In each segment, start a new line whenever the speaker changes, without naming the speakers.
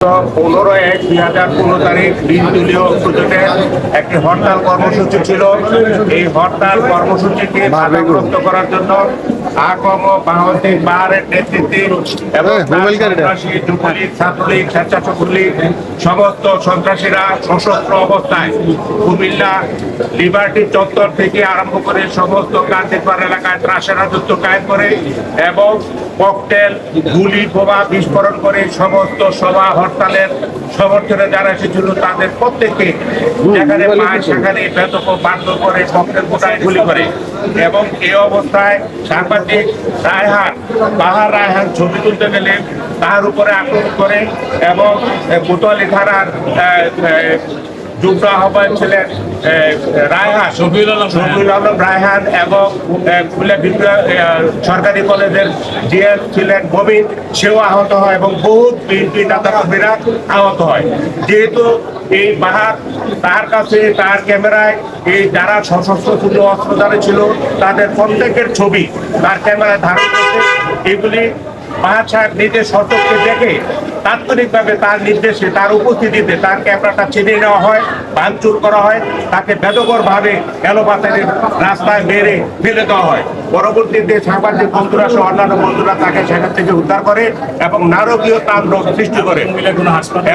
পনেরো এক দুই হাজার পনেরো তারিখ দিন দলীয় প্রজেক্টের একটি হরতাল কর্মসূচি ছিল এই হরতাল কর্মসূচিকে বাধাগ্রস্ত করার জন্য আকম বাহাউদ্দিন বাহারের নেতৃত্বে এবং। সন্ত্রাসী যুবলীগ ছাত্রলীগ স্বেচ্ছাসেবক লীগ সমস্ত সন্ত্রাসীরা সশস্ত্র অবস্থায় কুমিল্লা লিবার্টি চত্বর থেকে আরম্ভ করে সমস্ত কান্দিপাড় এলাকায় ত্রাসের রাজত্ব কায়েম করে এবং ককটেল গুলি বোমা বিস্ফোরণ করে সমস্ত সভা হরতালের সমর্থনে যারা এসেছিল তাদের প্রত্যেককে যেখানে পায় সেখানে ব্যাপক বাধ্য করে ককটেল কোটায় গুলি করে। এবং এই অবস্থায় সাংবাদিক রায়হান বাহার রায়হান ছবি তুলতে গেলে তার উপরে আক্রমণ করে এবং কোতোয়ালি থানার যুগ্ম আহ্বায়ক ছিলেন রায়হান। শফিউল আলম রায়হান। এবং খুলনা বিদ্যা সরকারি কলেজের জিএস ছিলেন ববিন সেও আহত হয় এবং বহু বিএনপি নেতা কর্মীরা আহত হয়। যেহেতু এই বাহার তার কাছে তার ক্যামেরায় এই যারা সশস্ত্র ছিল অস্ত্রধারী ছিল তাদের প্রত্যেকের ছবি তার ক্যামেরায় ধারণ করছে। এগুলি বাহার নিজের সতর্ককে দেখে তাৎক্ষণিকভাবে তার নির্দেশে, তার উপস্থিতিতে তার ক্যামেরাটা ছিনিয়ে নেওয়া হয়, ভাঙচুর করা হয়, তাকে বেদকর ভাবে এলোপাতারের রাস্তায় মেরে ফেলে দেওয়া হয়। পরবর্তীতে সাংবাদিক বন্ধুরা সহ অন্যান্য বন্ধুরা তাকে সেখান থেকে উদ্ধার করে এবং নারকীয় তাণ্ডব সৃষ্টি করে।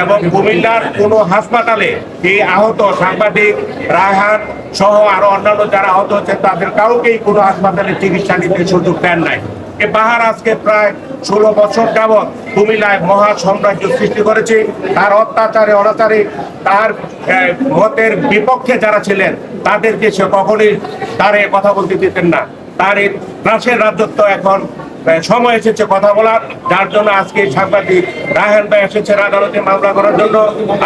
এবং কুমিল্লার কোনো হাসপাতালে এই আহত সাংবাদিক রায়হান সহ আরও অন্যান্য যারা আহত হচ্ছে তাদের কাউকেই কোনো হাসপাতালে চিকিৎসা নিতে সুযোগ দেন নাই। এ বাহার আজকে প্রায় ষোলো বছর যাবৎ কুমিল্লায় মহা সাম্রাজ্য সৃষ্টি করেছে। তার অত্যাচারে, অনাচারে, তার মতের বিপক্ষে যারা ছিলেন, তাদেরকে সে কখনোই তারে কথা বলতে দিতেন না। তার এই ত্রাসের রাজত্ব এখন সময় এসেছে কথা বলার। যার জন্য আজকে সাংবাদিক রায়হান ভাই এসেছেন আদালতে মামলা করার জন্য।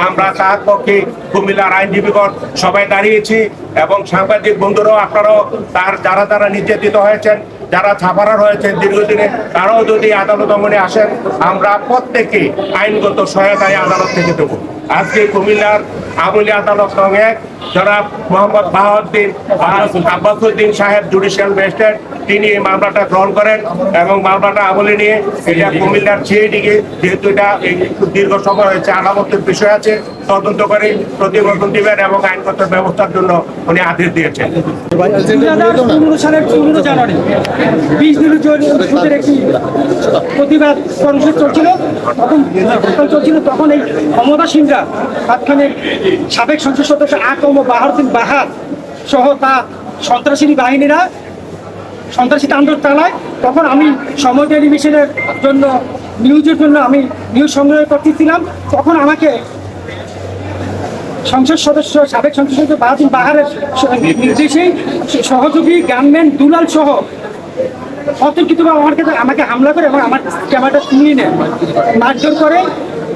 আমরা তার পক্ষে কুমিল্লার আইনজীবীগণ সবাই দাঁড়িয়েছি এবং সাংবাদিক বন্ধুরাও, আপনারাও তার যারা যারা নির্যাতিত হয়েছেন যারা ছাপারা রয়েছে দীর্ঘদিনে, তারাও যদি আদালত অঙ্গনে আসেন, আমরা প্রত্যেকে আইনগত সহায়তায় আদালত থেকে দেবো। আজকে কুমিল্লার আমলি আদালত এক জনাব মোহাম্মদ বাহাউদ্দিন আব্বাসুদ্দিন সাহেব জুডিশিয়াল ম্যাজিস্ট্রেট, তিনি এই মামলাটা গ্রহণ করেন এবং মামলাটা আমলে নিয়ে এটা কুমিল্লার সিআইডিকে যেহেতু এটা দীর্ঘ সময় হয়েছে, আলামতের বিষয় আছে, তদন্ত করে প্রতিবেদন দিবেন এবং আইনগত ব্যবস্থার জন্য উনি আদেশ দিয়েছেন।
প্রতিবাদ কর্মসূচি চলছিল, তখন এই ক্ষমতাসীনরা তাৎক্ষণে সাবেক সংসদ সদস্য আকম বাহারুদ্দিন বাহার সহ তার সন্ত্রাসী বাহিনীরা সন্ত্রাসী তাণ্ডব চালায়। তখন আমি সময় টেলিভিশনের জন্য, নিউজের জন্য আমি নিউজ সংগ্রহ করতেছিলাম। তখন আমাকে সংসদ সদস্য, সাবেক সংসদ সদস্য বাহাদুর বাহারের নির্দেশেই সহযোগী গানম্যান দুলাল সহ অতর্কিতভাবে আমার কাছে আমাকে হামলা করে এবং আমার ক্যামেরাটা ছিনিয়ে নেয় মারধর করে।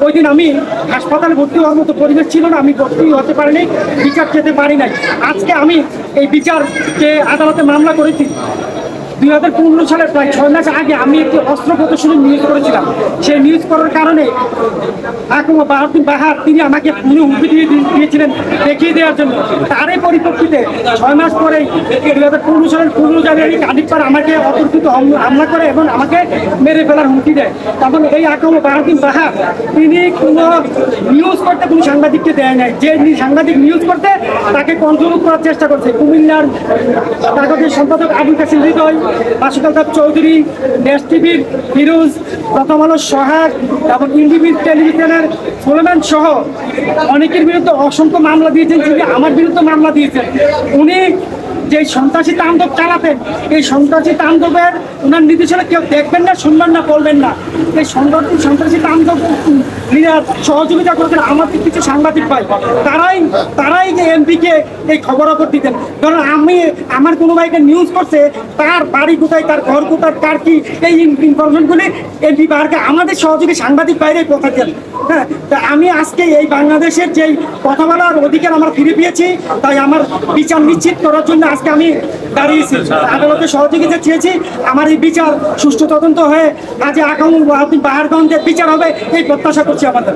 ওই দিন আমি হাসপাতালে ভর্তি হওয়ার মতো পরিবেশ ছিল না, আমি ভর্তি হতে পারিনি, বিচার খেতে পারি নাই। আজকে আমি এই বিচার যে আদালতে মামলা করেছি। দুই হাজার পনেরো সালের প্রায় ছয় মাস আগে আমি একটি অস্ত্র প্রদর্শনী নিউজ করেছিলাম। সেই নিউজ করার কারণে বাহাদুর বাহার তিনি আমাকে পুরো হুমকি দিয়ে দিয়ে- দিয়েছিলেন দেখিয়ে দেওয়ার জন্য। তারই পরিপ্রেক্ষিতে ছয় মাস পরে দুই হাজার পনেরো সালের পনেরো জানুয়ারি কাদিকপার আমাকে অতর্কিত হাম- হামলা করে এবং আমাকে মেরে ফেলার হুমকি দেয়। তখন এই আকম বাহাদুর বাহার তিনি কোনো নিউজ করতে কোনো সাংবাদিককে দেয় নাই। যে সাংবাদিক নিউজ করতে তাকে কন্ট্রোল করার চেষ্টা করছে। কুমিল্লার কাগজের সম্পাদক আবুল কাসিম হৃদয় মাসুকাল চৌধুরী, দেশ টিভির ফিরোজ, প্রথম আলো সোহাগ এবং ইন্ডিভিজ টেলিভিশনের সোলেমান সহ অনেকের বিরুদ্ধে অসংখ্য মামলা দিয়েছেন, যিনি আমার বিরুদ্ধে মামলা দিয়েছেন। উনি যে সন্ত্রাসী তাণ্ডব চালাতেন, এই সন্ত্রাসী তাণ্ডবের ওনার নির্দেশনা কেউ দেখবেন না, শুনবেন না, বলবেন না। এই সন্ত্রাসী সন্ত্রাসী তাণ্ডব সহযোগিতা করেছেন আমাদের কিছু সাংবাদিক ভাই। তারাই তারাই যে এমপিকে এই খবর খবর দিতেন। কারণ আমি আমার কোনো ভাইকে নিউজ করছে, তার বাড়ি কোথায়, তার ঘর কোথায়, তার কি এই ইনফরমেশনগুলি এমপি বাহারকে আমাদের সহযোগী সাংবাদিক বাইরে পৌঁছাচ্ছেন হ্যাঁ তা আমি আজকে এই বাংলাদেশের যেই কথা বলার অধিকার আমরা ফিরে পেয়েছি, তাই আমার বিচার নিশ্চিত করার জন্য আজকে আমি দাঁড়িয়েছি। আদালতে সহযোগিতা চেয়েছি। আমার এই বিচার সুষ্ঠু তদন্ত হয়ে আজ আগামী বাহারগঞ্জের বিচার হবে, এই প্রত্যাশা করছি আমাদের